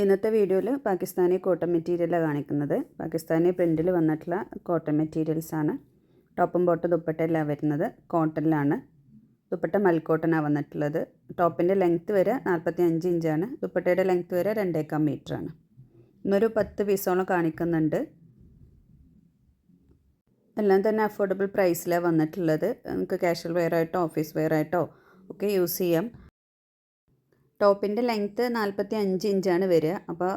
ഇന്നത്തെ വീഡിയോയിൽ പാകിസ്ഥാനി കോട്ടൺ മെറ്റീരിയലാണ് കാണിക്കുന്നത്. പാകിസ്ഥാനി പ്രിന്റിൽ വന്നിട്ടുള്ള കോട്ടൺ മെറ്റീരിയൽസാണ് ടോപ്പും ബോട്ട് ദുപ്പട്ടയെല്ലാം വരുന്നത്. കോട്ടണിലാണ്. ദുപ്പട്ട മൽക്കോട്ടനാണ് വന്നിട്ടുള്ളത്. ടോപ്പിന്റെ ലെങ്ത്ത് വരെ നാൽപ്പത്തി അഞ്ച് ഇഞ്ചാണ് ദുപ്പട്ടയുടെ ലെങ്ത്ത് വരെ രണ്ടേക്കാം മീറ്ററാണ് ഇന്നൊരു പത്ത് പീസോളം കാണിക്കുന്നുണ്ട്. എല്ലാം തന്നെ അഫോർഡബിൾ പ്രൈസിലാണ് വന്നിട്ടുള്ളത്. നമുക്ക് കാഷ്വൽ വെയറായിട്ടോ ഓഫീസ് വെയറായിട്ടോ ഒക്കെ യൂസ് ചെയ്യാം. ടോപ്പിന്റെ ലെങ്ത്ത് നാൽപ്പത്തി അഞ്ച് ഇഞ്ചാണ് വരിക. അപ്പോൾ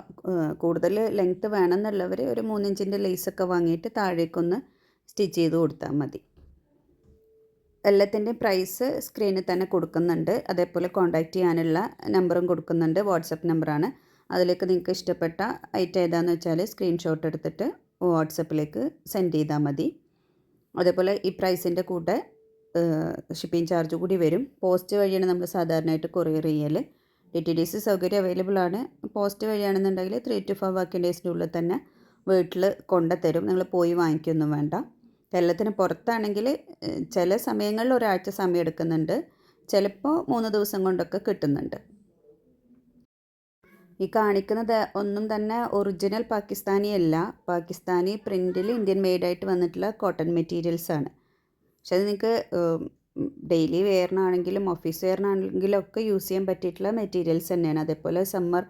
കൂടുതൽ ലെങ്ത്ത് വേണമെന്നുള്ളവർ ഒരു മൂന്നിഞ്ചിന്റെ ലേസൊക്കെ വാങ്ങിയിട്ട് താഴേക്കൊന്ന് സ്റ്റിച്ച് ചെയ്ത് കൊടുത്താൽ മതി. എല്ലാത്തിന്റെയും പ്രൈസ് സ്ക്രീനിൽ തന്നെ കൊടുക്കുന്നുണ്ട്. അതേപോലെ കോൺടാക്റ്റ് ചെയ്യാനുള്ള നമ്പറും കൊടുക്കുന്നുണ്ട്. വാട്സപ്പ് നമ്പറാണ്. അതിലേക്ക് നിങ്ങൾക്ക് ഇഷ്ടപ്പെട്ട ഐറ്റം ഏതാണെന്ന് വെച്ചാൽ സ്ക്രീൻഷോട്ട് എടുത്തിട്ട് വാട്സപ്പിലേക്ക് സെൻഡ് ചെയ്താൽ മതി. അതേപോലെ ഈ പ്രൈസിന്റെ കൂടെ ഷിപ്പിംഗ് ചാർജ് കൂടി വരും. പോസ്റ്റ് വഴിയാണ് നമ്മൾ സാധാരണയായിട്ട് കൊറിയർ ചെയ്യൽ. ഡി ടി ഡി സി സൗകര്യം അവൈലബിൾ ആണ്. പോസ്റ്റ് വഴിയാണെന്നുണ്ടെങ്കിൽ ത്രീ ടു ഫൈവ് വർക്കിംഗ് ഡേയ്സിന്റെ ഉള്ളിൽ തന്നെ വീട്ടിൽ കൊണ്ടുത്തരും നിങ്ങൾ പോയി വാങ്ങിക്കൊന്നും വേണ്ട. കേരളത്തിന് പുറത്താണെങ്കിൽ ചില സമയങ്ങളിൽ ഒരാഴ്ച സമയം എടുക്കുന്നുണ്ട്. ചിലപ്പോൾ മൂന്ന് ദിവസം കൊണ്ടൊക്കെ കിട്ടുന്നുണ്ട്. ഈ കാണിക്കുന്നത് ഒന്നും തന്നെ ഒറിജിനൽ പാകിസ്ഥാനി അല്ല. പാകിസ്ഥാനി പ്രിന്റിൽ ഇന്ത്യൻ മെയ്ഡായിട്ട് വന്നിട്ടുള്ള കോട്ടൺ മെറ്റീരിയൽസാണ് പക്ഷേ അത് നിങ്ങൾക്ക് ഡെയിലി വെയറിനാണെങ്കിലും ഓഫീസ് വെയറിനാണെങ്കിലും ഒക്കെ യൂസ് ചെയ്യാൻ പറ്റിയിട്ടുള്ള മെറ്റീരിയൽസ് തന്നെയാണ്. അതേപോലെ സമ്മർ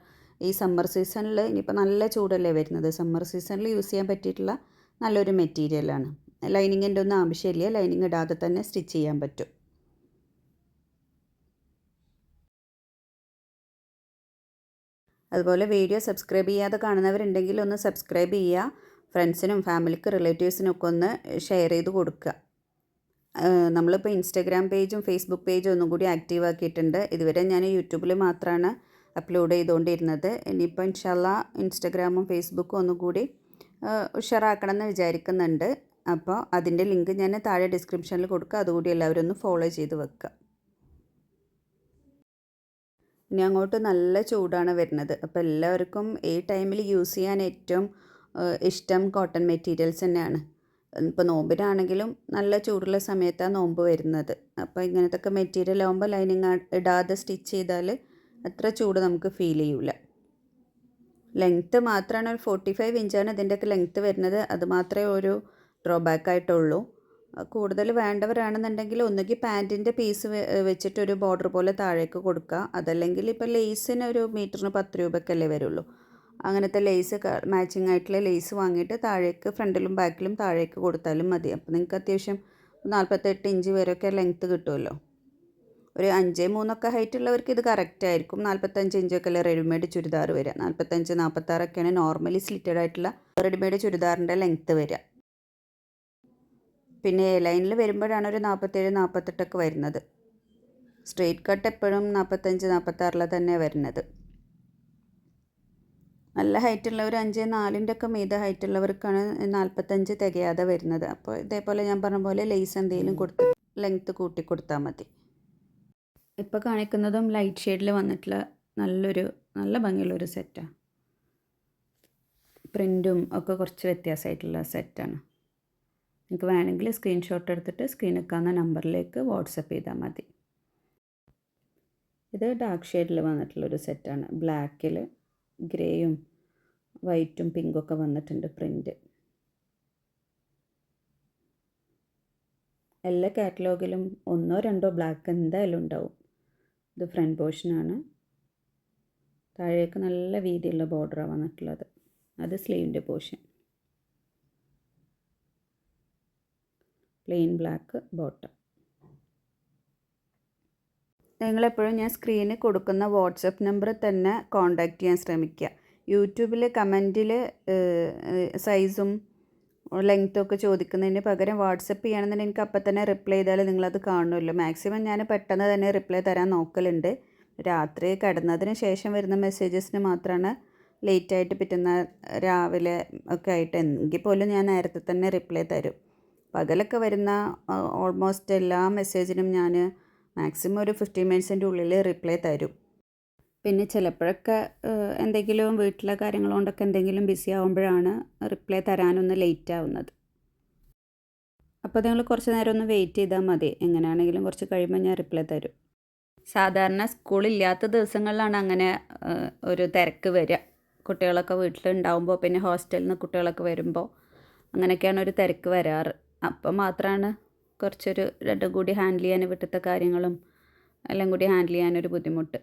ഈ സമ്മർ സീസണിൽ ഇനിയിപ്പോൾ നല്ല ചൂടല്ലേ വരുന്നത്. സമ്മർ സീസണിൽ യൂസ് ചെയ്യാൻ പറ്റിയിട്ടുള്ള നല്ലൊരു മെറ്റീരിയലാണ്. ലൈനിങ്ങിന്റെ ഒന്നും ആവശ്യമില്ല. ലൈനിങ് ഇടാതെ തന്നെ സ്റ്റിച്ച് ചെയ്യാൻ പറ്റും. അതുപോലെ വീഡിയോ സബ്സ്ക്രൈബ് ചെയ്യാതെ കാണുന്നവരുണ്ടെങ്കിൽ ഒന്ന് സബ്സ്ക്രൈബ് ചെയ്യുക. ഫ്രണ്ട്സിനും ഫാമിലിക്ക് റിലേറ്റീവ്സിനും ഒക്കെ ഒന്ന് ഷെയർ ചെയ്ത് കൊടുക്കുക. നമ്മളിപ്പോൾ ഇൻസ്റ്റാഗ്രാം പേജും ഫേസ്ബുക്ക് പേജും ഒന്നും കൂടി ആക്റ്റീവ് ആക്കിയിട്ടുണ്ട്. ഇതുവരെ ഞാൻ യൂട്യൂബിൽ മാത്രമാണ് അപ്ലോഡ് ചെയ്തുകൊണ്ടിരുന്നത് ഇനിയിപ്പോൾ ഇൻഷാല്ല ഇൻസ്റ്റാഗ്രാമും ഫേസ്ബുക്കും ഒന്നും കൂടി ഉഷാറാക്കണം എന്ന് വിചാരിക്കുന്നുണ്ട്. അപ്പോൾ അതിന്റെ ലിങ്ക് ഞാൻ താഴെ ഡിസ്ക്രിപ്ഷനിൽ കൊടുക്കുക അതുകൂടി എല്ലാവരും ഒന്ന് ഫോളോ ചെയ്ത് വെക്കുക ഇനി അങ്ങോട്ട് നല്ല ചൂടാണ് വരുന്നത്. അപ്പോൾ എല്ലാവർക്കും ഈ ടൈമിൽ യൂസ് ചെയ്യാൻ ഏറ്റവും ഇഷ്ടം കോട്ടൺ മെറ്റീരിയൽസ് തന്നെയാണ്. ഇപ്പോൾ നോമ്പിനാണെങ്കിലും നല്ല ചൂടുള്ള സമയത്താണ് നോമ്പ് വരുന്നത്. അപ്പോൾ ഇങ്ങനത്തെ മെറ്റീരിയൽ ആകുമ്പോൾ ലൈനിങ് ഇടാതെ സ്റ്റിച്ച് ചെയ്താൽ അത്ര ചൂട് നമുക്ക് ഫീൽ ചെയ്യില്ല ലെങ്ത്ത് മാത്രമാണ് ഒരു ഫോർട്ടി ഫൈവ് ഇഞ്ചാണ് ഇതിന്റെയൊക്കെ ലെങ്ത്ത് വരുന്നത്. അത് മാത്രമേ ഒരു ഡ്രോബാക്ക് ആയിട്ടുള്ളൂ. കൂടുതൽ വേണ്ടവരാണെന്നുണ്ടെങ്കിൽ ഒന്നുകിൽ പാന്റിന്റെ പീസ് വെച്ചിട്ടൊരു ബോർഡർ പോലെ താഴേക്ക് കൊടുക്കുക അതല്ലെങ്കിൽ ഇപ്പോൾ ലേസിന് ഒരു മീറ്ററിന് പത്ത് രൂപയ്ക്കല്ലേ വരുള്ളൂ. അങ്ങനത്തെ ലേസ് മാച്ചിങ് ആയിട്ടുള്ള ലേസ് വാങ്ങിയിട്ട് താഴേക്ക് ഫ്രണ്ടിലും ബാക്കിലും താഴേക്ക് കൊടുത്താലും മതി. അപ്പോൾ നിങ്ങൾക്ക് അത്യാവശ്യം നാൽപ്പത്തെട്ട് ഇഞ്ച് വരെയൊക്കെ ലെങ്ത്ത് കിട്ടുമല്ലോ ഒരു അഞ്ച് മൂന്നൊക്കെ ഹൈറ്റ് ഉള്ളവർക്ക് ഇത് കറക്റ്റ് ആയിരിക്കും. നാൽപ്പത്തഞ്ച് ഇഞ്ചൊക്കെ അല്ലേ റെഡിമെയ്ഡ് ചുരിദാർ വരിക. നാൽപ്പത്തഞ്ച് നാൽപ്പത്താറൊക്കെയാണ് നോർമലി സ്ലിറ്റഡ് ആയിട്ടുള്ള റെഡിമെയ്ഡ് ചുരിദാറിന്റെ ലെങ്ത്ത് വരിക. പിന്നെ എ ലൈനിൽ വരുമ്പോഴാണ് ഒരു നാൽപ്പത്തേഴ് നാൽപ്പത്തെട്ടൊക്കെ വരുന്നത്. സ്ട്രെയിറ്റ് കട്ട് എപ്പോഴും നാൽപ്പത്തഞ്ച് നാൽപ്പത്താറിൽ തന്നെ വരുന്നത്. നല്ല ഹൈറ്റ് ഉള്ളവർ ഒരു അഞ്ച് നാലിന്റെ ഒക്കെ മീത ഹൈറ്റ് ഉള്ളവർക്കാണ് നാൽപ്പത്തഞ്ച് തികയാതെ വരുന്നത്. അപ്പോൾ ഇതേപോലെ ഞാൻ പറഞ്ഞ പോലെ ലേസ് എന്തെങ്കിലും കൊടുത്ത് ലെങ്ത്ത് കൂട്ടി കൊടുത്താൽ മതി. ഇപ്പോൾ കാണിക്കുന്നതും ലൈറ്റ് ഷെയ്ഡിൽ വന്നിട്ടുള്ള നല്ലൊരു നല്ല ഭംഗിയുള്ളൊരു സെറ്റാണ് പ്രിന്റും ഒക്കെ കുറച്ച് വ്യത്യാസമായിട്ടുള്ള സെറ്റാണ് നിങ്ങൾക്ക് വേണമെങ്കിൽ സ്ക്രീൻഷോട്ട് എടുത്തിട്ട് സ്ക്രീനിൽ കാണുന്ന നമ്പറിലേക്ക് വാട്സപ്പ് ചെയ്താൽ മതി. ഇത് ഡാർക്ക് ഷെയ്ഡിൽ വന്നിട്ടുള്ളൊരു സെറ്റാണ് ബ്ലാക്കിൽ ഗ്രേയും വൈറ്റും പിങ്കൊക്കെ വന്നിട്ടുണ്ട് പ്രിന്റ് എല്ലാ കാറ്റലോഗിലും ഒന്നോ രണ്ടോ ബ്ലാക്ക് എന്തായാലും ഉണ്ടാവും. ഇത് ഫ്രണ്ട് പോർഷനാണ് താഴേക്ക് നല്ല വീതിയുള്ള ബോർഡറാണ് വന്നിട്ടുള്ളത്. അത് സ്ലീവിന്റെ പോർഷൻ പ്ലെയിൻ ബ്ലാക്ക് ബോട്ടം നിങ്ങളെപ്പോഴും ഞാൻ സ്ക്രീനിൽ കൊടുക്കുന്ന വാട്സപ്പ് നമ്പർ തന്നെ കോൺടാക്റ്റ് ചെയ്യാൻ ശ്രമിക്കുക. യൂട്യൂബിൽ കമന്റിൽ സൈസും ലെങ്ത്തും ഒക്കെ ചോദിക്കുന്നതിന് പകരം വാട്സപ്പ് ചെയ്യുകയാണെന്നുണ്ടെങ്കിൽ എനിക്ക് അപ്പം തന്നെ റിപ്ലൈ ചെയ്താൽ നിങ്ങളത് കാണുമല്ലോ. മാക്സിമം ഞാൻ പെട്ടെന്ന് തന്നെ റിപ്ലൈ തരാൻ നോക്കലുണ്ട്. രാത്രി കിടന്നതിന് ശേഷം വരുന്ന മെസ്സേജസിന് മാത്രമാണ് ലേറ്റായിട്ട് പിറ്റുന്ന രാവിലെ ഒക്കെ ആയിട്ട് എങ്കിൽ പോലും ഞാൻ നേരത്തെ തന്നെ റിപ്ലൈ തരും. പകലൊക്കെ വരുന്ന ഓൾമോസ്റ്റ് എല്ലാ മെസ്സേജിനും ഞാൻ മാക്സിമം ഒരു ഫിഫ്റ്റീൻ മിനിറ്റ്സിന്റെ ഉള്ളിൽ റിപ്ലൈ തരും. പിന്നെ ചിലപ്പോഴൊക്കെ എന്തെങ്കിലും വീട്ടിലെ കാര്യങ്ങൾ കൊണ്ടൊക്കെ എന്തെങ്കിലും ബിസി ആകുമ്പോഴാണ് റിപ്ലൈ തരാനൊന്ന് ലേറ്റ് ആവുന്നത്. അപ്പോൾ നിങ്ങൾ കുറച്ച് നേരം ഒന്ന് വെയിറ്റ് ചെയ്താൽ മതി. എങ്ങനെയാണെങ്കിലും കുറച്ച് കഴിയുമ്പോൾ ഞാൻ റിപ്ലൈ തരും. സാധാരണ സ്കൂളില്ലാത്ത ദിവസങ്ങളിലാണ് അങ്ങനെ ഒരു തിരക്ക് വരിക. കുട്ടികളൊക്കെ വീട്ടിലുണ്ടാവുമ്പോൾ പിന്നെ ഹോസ്റ്റലിൽ നിന്ന് കുട്ടികളൊക്കെ വരുമ്പോൾ അങ്ങനെയൊക്കെയാണ് ഒരു തിരക്ക് വരാറ്. അപ്പം മാത്രമാണ് കുറച്ചൊരു രണ്ടും കൂടി ഹാൻഡിൽ ചെയ്യാൻ വീട്ടിലത്തെ കാര്യങ്ങളും എല്ലാം കൂടി ഹാൻഡിൽ ചെയ്യാനൊരു ബുദ്ധിമുട്ട്.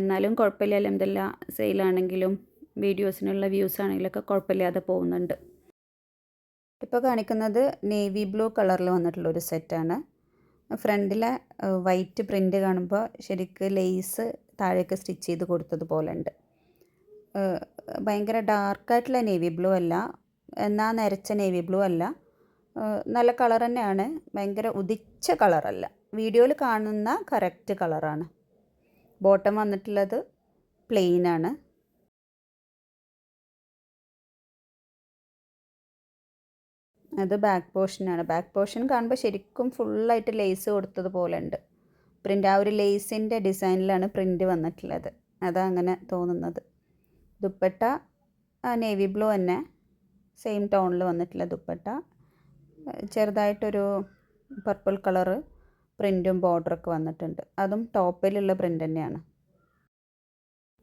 എന്നാലും കുഴപ്പമില്ല. അലഹമില്ല സെയിലാണെങ്കിലും വീഡിയോസിനുള്ള വ്യൂസ് ആണെങ്കിലൊക്കെ കുഴപ്പമില്ലാതെ പോകുന്നുണ്ട്. ഇപ്പോൾ കാണിക്കുന്നത് നേവി ബ്ലൂ കളറിൽ വന്നിട്ടുള്ള ഒരു സെറ്റാണ്. ഫ്രണ്ടിലെ വൈറ്റ് പ്രിന്റ് കാണുമ്പോൾ ശരിക്ക് ലേസ് താഴേക്ക് സ്റ്റിച്ച് ചെയ്ത് കൊടുത്തതുപോലെ ഉണ്ട് ഭയങ്കര ഡാർക്കായിട്ടുള്ള നേവി ബ്ലൂ അല്ല. എന്നാൽ നരച്ച നേവി ബ്ലൂ അല്ല. നല്ല കളർ തന്നെയാണ് ഭയങ്കര ഉദിച്ച കളറല്ല. വീഡിയോയിൽ കാണുന്ന കറക്റ്റ് കളറാണ്. ബോട്ടം വന്നിട്ടുള്ളത് പ്ലെയിൻ ആണ്. അത് ബാക്ക് പോർഷനാണ് ബാക്ക് പോർഷൻ കാണുമ്പോൾ ശരിക്കും ഫുള്ളായിട്ട് ലേസ് കൊടുത്തതുപോലെ ഉണ്ട്. പ്രിന്റ് ആ ഒരു ലേസിന്റെ ഡിസൈനിലാണ് പ്രിന്റ് വന്നിട്ടുള്ളത്. അതാ അങ്ങനെ തോന്നുന്നത്. ദുപ്പട്ട നേവി ബ്ലൂ തന്നെ സെയിം ടോണിൽ വന്നിട്ടുള്ള ദുപ്പട്ട. ചെറുതായിട്ടൊരു പർപ്പിൾ കളറ് പ്രിന്റും ബോർഡറൊക്കെ വന്നിട്ടുണ്ട്. അതും ടോപ്പിലുള്ള പ്രിന്റ് തന്നെയാണ്.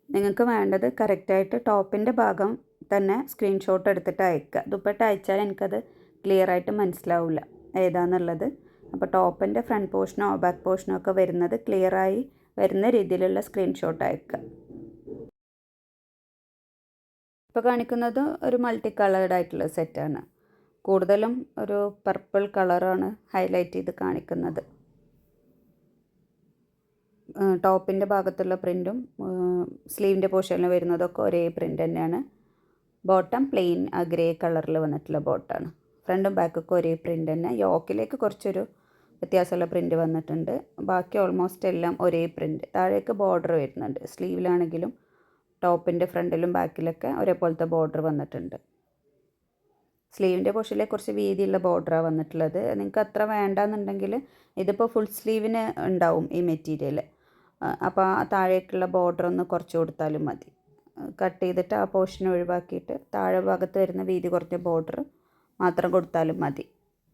നിങ്ങൾക്ക് വേണ്ടത് കറക്റ്റായിട്ട് ടോപ്പിന്റെ ഭാഗം തന്നെ സ്ക്രീൻഷോട്ട് എടുത്തിട്ട് അയക്കുക. ദുപ്പട്ട അയച്ചാൽ എനിക്കത് ക്ലിയർ ആയിട്ട് മനസ്സിലാവില്ല ഏതാണെന്നുള്ളത് അപ്പോൾ ടോപ്പിന്റെ ഫ്രണ്ട് പോർഷനോ ബാക്ക് പോർഷനോ ഒക്കെ വരുന്നത് ക്ലിയറായി വരുന്ന രീതിയിലുള്ള സ്ക്രീൻഷോട്ട് അയക്കുക. ഇപ്പോൾ കാണിക്കുന്നത് ഒരു മൾട്ടി കളേർഡ് ആയിട്ടുള്ള സെറ്റാണ് കൂടുതലും ഒരു പർപ്പിൾ കളറാണ് ഹൈലൈറ്റ് ചെയ്ത് കാണിക്കുന്നത്. ടോപ്പിന്റെ ഭാഗത്തുള്ള പ്രിന്റും സ്ലീവിന്റെ പോർഷനിൽ വരുന്നതൊക്കെ ഒരേ പ്രിന്റ് തന്നെയാണ്. ബോട്ടം പ്ലെയിൻ ആ ഗ്രേ കളറിൽ വന്നിട്ടുള്ള ബോട്ടാണ്. ഫ്രണ്ടും ബാക്കൊക്കെ ഒരേ പ്രിന്റ് തന്നെ. യോക്കിലേക്ക് കുറച്ചൊരു വ്യത്യാസമുള്ള പ്രിന്റ് വന്നിട്ടുണ്ട്. ബാക്കി ഓൾമോസ്റ്റ് എല്ലാം ഒരേ പ്രിന്റ് താഴേക്ക് ബോർഡർ വരുന്നുണ്ട്. സ്ലീവിലാണെങ്കിലും ടോപ്പിന്റെ ഫ്രണ്ടിലും ബാക്കിലൊക്കെ ഒരേപോലത്തെ ബോർഡർ വന്നിട്ടുണ്ട്. സ്ലീവിന്റെ പോഷനിലെ കുറച്ച് വീതിയുള്ള ബോർഡറാണ് വന്നിട്ടുള്ളത്. നിങ്ങൾക്ക് അത്ര വേണ്ടെന്നുണ്ടെങ്കിൽ ഇതിപ്പോൾ ഫുൾ സ്ലീവിന് ഉണ്ടാവും ഈ മെറ്റീരിയൽ അപ്പോൾ ആ താഴേക്കുള്ള ബോർഡർ ഒന്ന് കുറച്ച് കൊടുത്താലും മതി. കട്ട് ചെയ്തിട്ട് ആ പോർഷൻ ഒഴിവാക്കിയിട്ട് താഴെ ഭാഗത്ത് വരുന്ന വീതി കുറഞ്ഞ ബോർഡർ മാത്രം കൊടുത്താലും മതി.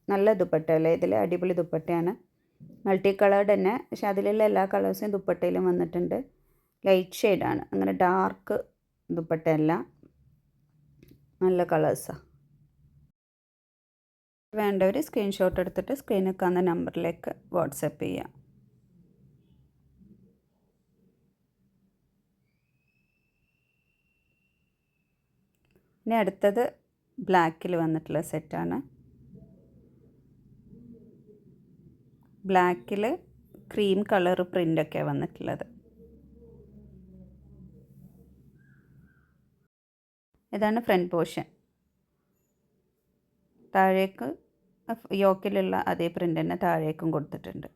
നല്ല ദുപ്പട്ടയല്ലേ ഇതിൽ അടിപൊളി ദുപ്പട്ടയാണ്. മൾട്ടി കളേർഡ് തന്നെ. പക്ഷെ അതിലുള്ള എല്ലാ കളേഴ്സും ദുപ്പട്ടയിലും വന്നിട്ടുണ്ട്. ലൈറ്റ് ഷെയ്ഡാണ് അങ്ങനെ ഡാർക്ക് ദുപ്പട്ടയല്ല. നല്ല കളേഴ്സാണ് വേണ്ടവർ സ്ക്രീൻഷോട്ട് എടുത്തിട്ട് സ്ക്രീനിൽ കാണുന്ന നമ്പറിലേക്ക് വാട്സപ്പ് ചെയ്യാം. ഇനി അടുത്തത് ബ്ലാക്കിൽ വന്നിട്ടുള്ള സെറ്റാണ്. ബ്ലാക്കിൽ ക്രീം കളർ പ്രിന്റൊക്കെ വന്നിട്ടുള്ളത്. ഇതാണ് ഫ്രണ്ട് പോർഷൻ. താഴേക്ക് യോക്കിലുള്ള അതേ പ്രിന്റ് തന്നെ താഴേക്കും കൊടുത്തിട്ടുണ്ട്.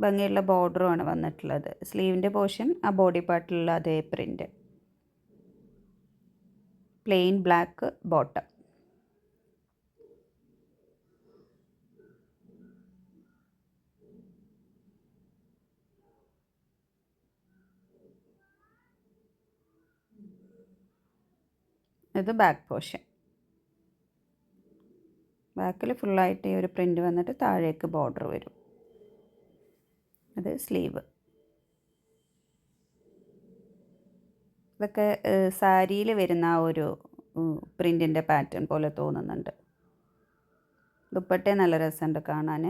ഭംഗിയുള്ള ബോർഡറുമാണ് വന്നിട്ടുള്ളത്. സ്ലീവിന്റെ പോർഷൻ ആ ബോഡി പാർട്ടിലുള്ള അതേ പ്രിന്റ്. പ്ലെയിൻ ബ്ലാക്ക് ബോട്ടം ഇത് ബാക്ക് പോർഷൻ ബാക്കിൽ ഫുള്ളായിട്ട് ഈ ഒരു പ്രിന്റ് വന്നിട്ട് താഴേക്ക് ബോർഡർ വരും. അത് സ്ലീവ് ഇതൊക്കെ സാരിയിൽ വരുന്ന ആ ഒരു പ്രിന്റിന്റെ പാറ്റേൺ പോലെ തോന്നുന്നുണ്ട്. ദുപ്പട്ടേ നല്ല രസമുണ്ട് കാണാൻ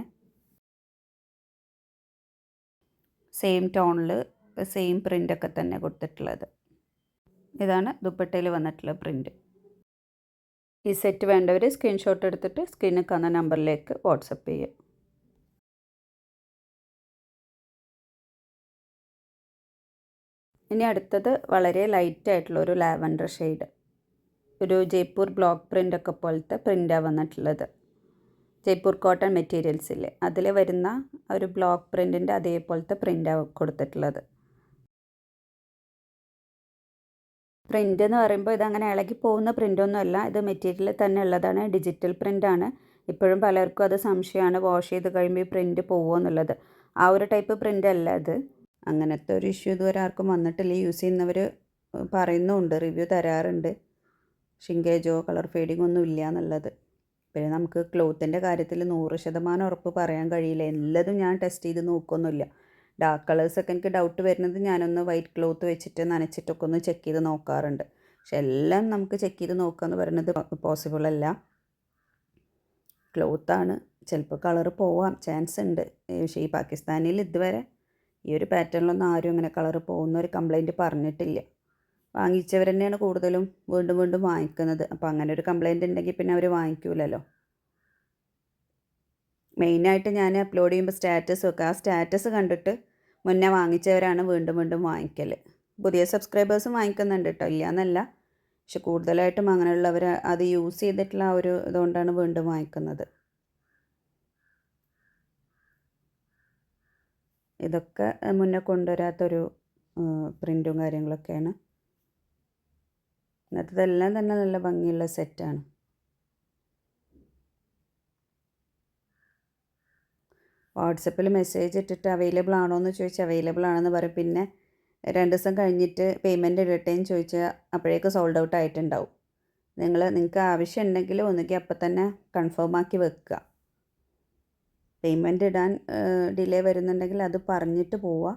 സെയിം ടോണിൽ സെയിം പ്രിന്റൊക്കെ തന്നെ കൊടുത്തിട്ടുള്ളത്. ഇതാണ് ദുപ്പട്ടയിൽ വന്നിട്ടുള്ള പ്രിന്റ് ഈ സെറ്റ് വേണ്ടവർ സ്ക്രീൻഷോട്ട് എടുത്തിട്ട് സ്ക്രീനിൽ കാണുന്ന നമ്പറിലേക്ക് വാട്സപ്പ് ചെയ്യുക. ഇനി അടുത്തത് വളരെ ലൈറ്റ് ആയിട്ടുള്ള ഒരു ലാവൻഡർ ഷെയ്ഡ് ഒരു ജയ്പൂർ ബ്ലോക്ക് പ്രിന്റ് ഒക്കെ പോലത്തെ പ്രിന്റാണ് വന്നിട്ടുള്ളത്. ജയ്പൂർ കോട്ടൺ മെറ്റീരിയൽസില്ലേ അതിൽ വരുന്ന ഒരു ബ്ലോക്ക് പ്രിന്റിന്റെ അതേപോലത്തെ പ്രിന്റാണ് കൊടുത്തിട്ടുള്ളത്. പ്രിന്റ് എന്ന് പറയുമ്പോൾ ഇതങ്ങനെ ഇളകി പോകുന്ന പ്രിന്റൊന്നും അല്ല. ഇത് മെറ്റീരിയൽ തന്നെ ഉള്ളതാണ് ഡിജിറ്റൽ പ്രിന്റാണ് ഇപ്പോഴും പലർക്കും അത് സംശയമാണ് വാഷ് ചെയ്ത് കഴിയുമ്പോൾ ഈ പ്രിന്റ് പോകുമോ എന്നുള്ളത്. ആ ഒരു ടൈപ്പ് പ്രിന്റ് അല്ല അത്. അങ്ങനത്തെ ഒരു ഇഷ്യൂ ഇതുവരെ ആർക്കും വന്നിട്ടില്ല. യൂസ് ചെയ്യുന്നവർ പറയുന്നുണ്ട്. റിവ്യൂ തരാറുണ്ട്. ഷിങ്കേജോ കളർ ഫെയ്ഡിങ്ങോ ഒന്നും ഇല്ല എന്നുള്ളത്. പിന്നെ നമുക്ക് ക്ലോത്തിന്റെ കാര്യത്തിൽ നൂറ് ശതമാനം ഉറപ്പ് പറയാൻ കഴിയില്ല. എല്ലാതും ഞാൻ ടെസ്റ്റ് ചെയ്ത് നോക്കൊന്നുമില്ല. ഡാർക്ക് കളേഴ്സൊക്കെ എനിക്ക് ഡൗട്ട് വരുന്നത് ഞാനൊന്ന് വൈറ്റ് ക്ലോത്ത് വെച്ചിട്ട് നനച്ചിട്ടൊക്കെ ഒന്ന് ചെക്ക് ചെയ്ത് നോക്കാറുണ്ട്. പക്ഷെ എല്ലാം നമുക്ക് ചെക്ക് ചെയ്ത് നോക്കുക എന്ന് പറയുന്നത് പോസിബിൾ അല്ല. ക്ലോത്താണ് ചിലപ്പോൾ കളർ പോവാം. ചാൻസ് ഉണ്ട്. പക്ഷേ ഈ പാകിസ്ഥാനിൽ ഇതുവരെ ഈ ഒരു പാറ്റേണിലൊന്നും ആരും അങ്ങനെ കളർ പോകുന്ന ഒരു കംപ്ലൈന്റ് പറഞ്ഞിട്ടില്ല. വാങ്ങിച്ചവർ തന്നെയാണ് കൂടുതലും വീണ്ടും വീണ്ടും വാങ്ങിക്കുന്നത്. അപ്പോൾ അങ്ങനെ ഒരു കംപ്ലൈന്റ് ഉണ്ടെങ്കിൽ പിന്നെ അവർ വാങ്ങിക്കൂലല്ലോ. മെയിനായിട്ട് ഞാൻ അപ്ലോഡ് ചെയ്യുമ്പോൾ സ്റ്റാറ്റസ് വെക്കുക ആ സ്റ്റാറ്റസ് കണ്ടിട്ട് മുന്നേ വാങ്ങിച്ചവരാണ് വീണ്ടും വീണ്ടും വാങ്ങിക്കൽ പുതിയ സബ്സ്ക്രൈബേഴ്സും വാങ്ങിക്കുന്നുണ്ട് കേട്ടോ ഇല്ല എന്നല്ല പക്ഷെ കൂടുതലായിട്ടും അങ്ങനെയുള്ളവർ അത് യൂസ് ചെയ്തിട്ടുള്ള ആ ഒരു ഇതുകൊണ്ടാണ് വീണ്ടും വാങ്ങിക്കുന്നത്. ഇതൊക്കെ മുന്നേ കൊണ്ടുവരാത്തൊരു പ്രിന്റും കാര്യങ്ങളൊക്കെയാണ്. ഇന്നത്തതെല്ലാം തന്നെ നല്ല ഭംഗിയുള്ള സെറ്റാണ്. വാട്സപ്പിൽ മെസ്സേജ് ഇട്ടിട്ട് അവൈലബിൾ ആണോ എന്ന് ചോദിച്ചാൽ അവൈലബിൾ ആണെന്ന് പറയും. പിന്നെ രണ്ട് ദിവസം കഴിഞ്ഞിട്ട് പേയ്മെന്റ് ഇടട്ടേന്ന് ചോദിച്ചാൽ അപ്പോഴേക്ക് സോൾഡ് ഔട്ട് ആയിട്ടുണ്ടാവും. നിങ്ങൾ നിങ്ങൾക്ക് ആവശ്യം ഉണ്ടെങ്കിൽ ഒന്നുകിൽ അപ്പം തന്നെ കൺഫേം ആക്കി വെക്കുക. പേയ്മെന്റ് ഇടാൻ ഡിലേ വരുന്നുണ്ടെങ്കിൽ അത് പറഞ്ഞിട്ട് പോവുക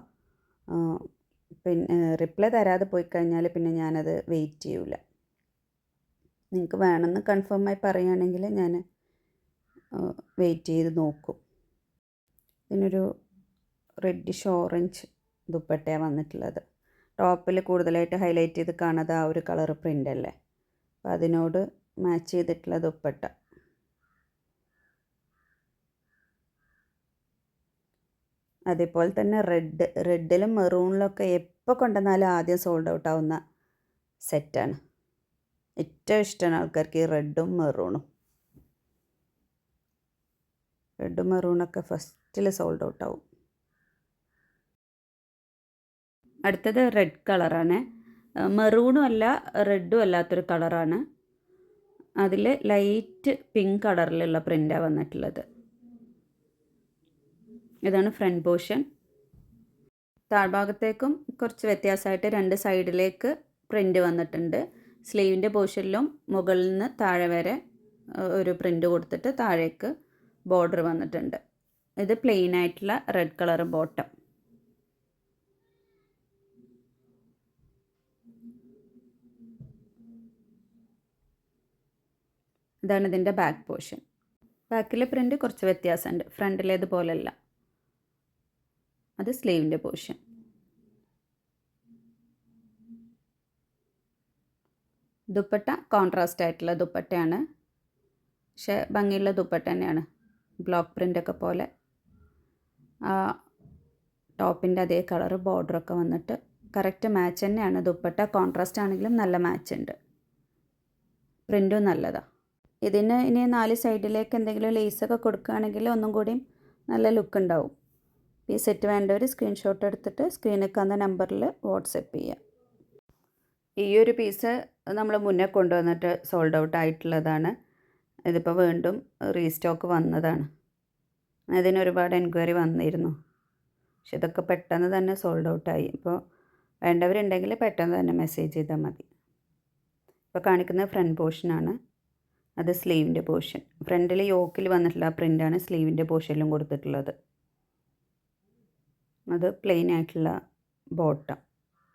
പിന്നെ റിപ്ലൈ തരാതെ പോയി കഴിഞ്ഞാൽ പിന്നെ ഞാനത് വെയിറ്റ് ചെയ്യൂല. നിങ്ങൾക്ക് വേണമെന്ന് കൺഫേമായി പറയുകയാണെങ്കിൽ ഞാൻ വെയിറ്റ് ചെയ്ത് നോക്കും. ഇതിനൊരു റെഡിഷ് ഓറഞ്ച് ദുപ്പട്ടയാണ് വന്നിട്ടുള്ളത്. ടോപ്പിൽ കൂടുതലായിട്ട് ഹൈലൈറ്റ് ചെയ്ത് കാണാതെ ആ ഒരു കളർ പ്രിന്റ് അല്ലേ? അപ്പോൾ അതിനോട് മാച്ച് ചെയ്തിട്ടുള്ള ദുപ്പട്ട. അതേപോലെ തന്നെ റെഡ് റെഡിലും മെറൂണിലൊക്കെ എപ്പോൾ കൊണ്ടുവന്നാലും ആദ്യം സോൾഡ് ഔട്ട് ആവുന്ന സെറ്റാണ് ഏറ്റവും ഇഷ്ടമാണ് ആൾക്കാർക്ക് ഈ റെഡും മെറൂണും. റെഡും മെറൂണൊക്കെ ഫസ്റ്റിൽ സോൾഡ് ഔട്ട് ആവും. അടുത്തത് റെഡ് കളറാണ് മെറൂണും അല്ല റെഡും അല്ലാത്തൊരു കളറാണ് അതിൽ ലൈറ്റ് പിങ്ക് കളറിലുള്ള പ്രിന്റാണ് വന്നിട്ടുള്ളത്. ഇതാണ് ഫ്രണ്ട് പോർഷൻ താഴ്ഭാഗത്തേക്കും കുറച്ച് വ്യത്യാസമായിട്ട് രണ്ട് സൈഡിലേക്ക് പ്രിന്റ് വന്നിട്ടുണ്ട്. സ്ലീവിന്റെ പോർഷനിലും മുകളിൽ നിന്ന് താഴെ വരെ ഒരു പ്രിന്റ് കൊടുത്തിട്ട് താഴേക്ക് ബോർഡർ വന്നിട്ടുണ്ട്. ഇത് പ്ലെയിൻ ആയിട്ടുള്ള റെഡ് കളർ ബോട്ടം ഇതാണ് ഇതിന്റെ ബാക്ക് പോർഷൻ ബാക്കിലെ പ്രിന്റ് കുറച്ച് വ്യത്യാസമുണ്ട്. ഫ്രണ്ടിലേതുപോലല്ല അത് സ്ലീവിന്റെ പോർഷൻ. ദുപ്പട്ട കോൺട്രാസ്റ്റ് ആയിട്ടുള്ള ദുപ്പട്ടയാണ്. പക്ഷെ ഭംഗിയുള്ള ദുപ്പട്ട തന്നെയാണ്. ബ്ലോക്ക് പ്രിന്റൊക്കെ പോലെ. ടോപ്പിന്റെ അതേ കളർ ബോർഡറൊക്കെ വന്നിട്ട് കറക്റ്റ് മാച്ച് തന്നെയാണ്. ദുപ്പട്ട കോൺട്രാസ്റ്റ് ആണെങ്കിലും നല്ല മാച്ച് ഉണ്ട്. പ്രിന്റും നല്ലതാണ് ഇതിന് ഇനി നാല് സൈഡിലേക്ക് എന്തെങ്കിലും ലേസൊക്കെ കൊടുക്കുകയാണെങ്കിൽ ഒന്നും കൂടിയും നല്ല ലുക്ക് ഉണ്ടാവും. ഈ സെറ്റ് വേണ്ടവർ സ്ക്രീൻഷോട്ട് എടുത്തിട്ട് സ്ക്രീനിൽ കാണുന്ന നമ്പറിൽ വാട്സപ്പ് ചെയ്യാം. ഈ ഒരു പീസ് നമ്മൾ മുന്നേ കൊണ്ടുവന്നിട്ട് സോൾഡ് ഔട്ട് ആയിട്ടുള്ളതാണ്. ഇതിപ്പോൾ വീണ്ടും റീസ്റ്റോക്ക് വന്നതാണ്. അതിന് ഒരുപാട് എൻക്വയറി വന്നിരുന്നു. പക്ഷെ ഇതൊക്കെ പെട്ടെന്ന് തന്നെ സോൾഡ് ഔട്ടായി ഇപ്പോൾ വേണ്ടവരുണ്ടെങ്കിൽ പെട്ടെന്ന് തന്നെ മെസ്സേജ് ചെയ്താൽ മതി. ഇപ്പോൾ കാണിക്കുന്നത് ഫ്രണ്ട് പോർഷനാണ് അത് സ്ലീവിന്റെ പോർഷൻ ഫ്രണ്ടിൽ യോക്കിൽ വന്നിട്ടുള്ള പ്രിന്റാണ് സ്ലീവിന്റെ പോർഷനിലും കൊടുത്തിട്ടുള്ളത്. അത് പ്ലെയിൻ ആയിട്ടുള്ള ബോട്ടം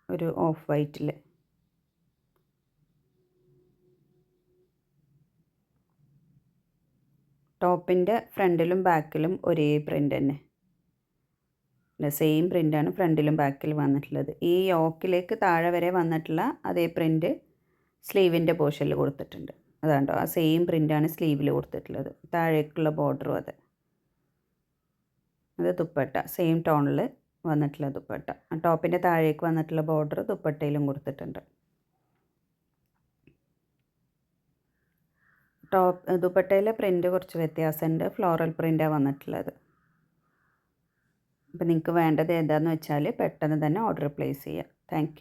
ഒരു ഓഫ് വൈറ്റിൽ ടോപ്പിന്റെ ഫ്രണ്ടിലും ബാക്കിലും ഒരേ പ്രിന്റ് തന്നെ. സെയിം പ്രിന്റാണ് ഫ്രണ്ടിലും ബാക്കിലും വന്നിട്ടുള്ളത്. ഈ യോക്കിലേക്ക് താഴെ വരെ വന്നിട്ടുള്ള അതേ പ്രിന്റ് സ്ലീവിന്റെ പോർഷനിൽ കൊടുത്തിട്ടുണ്ട്. അതാണ്ടോ ആ സെയിം പ്രിന്റാണ് സ്ലീവിൽ കൊടുത്തിട്ടുള്ളത്. താഴേക്കുള്ള ബോർഡറും അത്. അത് ദുപ്പട്ട സെയിം ടോണിൽ വന്നിട്ടുള്ള ദുപ്പട്ട. ടോപ്പിന്റെ താഴേക്ക് വന്നിട്ടുള്ള ബോർഡർ ദുപ്പട്ടയിലും കൊടുത്തിട്ടുണ്ട്. ടോപ്പ് ദുപ്പട്ടയിലെ പ്രിന്റ് കുറച്ച് വ്യത്യാസമുണ്ട്. ഫ്ലോറൽ പ്രിന്റാണ് വന്നിട്ടുള്ളത്. അപ്പോൾ നിങ്ങൾക്ക് വേണ്ടത് ഏതാണെന്ന് വെച്ചാൽ പെട്ടെന്ന് തന്നെ ഓർഡർ പ്ലേസ് ചെയ്യാം. താങ്ക്